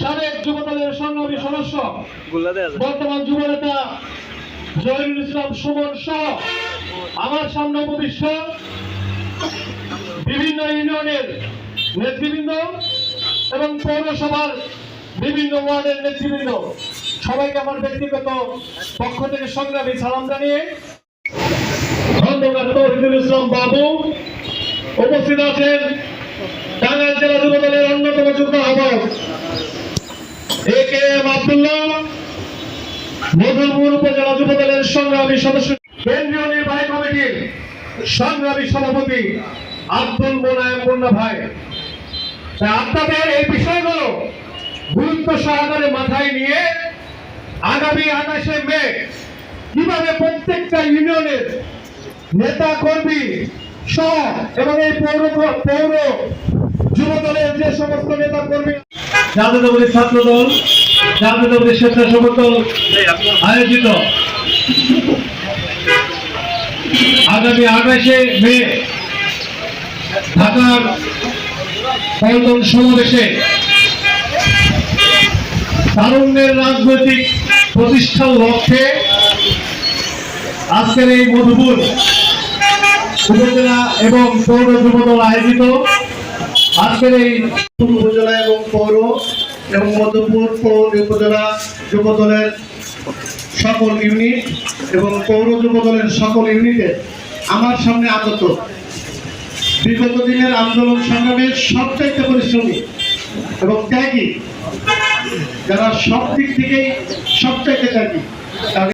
সাবেক যুবদলের সংগ্রামী সদস্য বর্তমান যুব নেতা জহিরুল ইসলাম সুমন সহ আমার সামনে উপবিষ্ট বিভিন্ন ইউনিয়নের নেতৃবৃন্দ এবং পৌরসভার বিভিন্ন ওয়ার্ডের নেতৃবৃন্দ। সবাইকে আমার ব্যক্তিগত পক্ষ থেকে সংগ্রামী সালাম জানিয়ে ধন্যবাদ তৌহিদুল ইসলাম বাবু। উপস্থিত আছেন এ সংগ্রামী সদস্য। কেন্দ্রীয় নির্বাহী কমিটির সংগ্রামী সভাপতি আব্দুল মুন্না ভাই। আপনাদের এই বিষয়গুলো গুরুত্ব সহকারে মাথায় নিয়ে আগামী আঠাশে মে কীভাবে প্রত্যেকটা ইউনিয়নের নেতা কর্মী সহ এবং এই পৌর পৌর যুব দলের যে সমস্ত নেতা কর্মী জাতীয়তাবাদী ছাত্র দল স্বেচ্ছাসেবক দল আয়োজিত। আগামী আঠাশে মে ঢাকার পল্টন সমাবেশে তারুণ্যের রাজনৈতিক প্রতিষ্ঠার লক্ষ্যে আজকের এই মধুপুর উপজেলা এবং পৌর যুবদল আয়োজিত। আজকের এই উপজেলা এবং পৌর এবং মধ্যপুর পৌর উপজেলা যুব দলের সকল ইউনিট এবং পৌর যুব দলের সকল ইউনিটে আমার সামনে আগত। বিগত দিনের আন্দোলন সংগ্রামের সবচাইতে পরিশ্রমী এবং ত্যাগী, যারা সব দিক থেকেই সবচাইতে ত্যাগী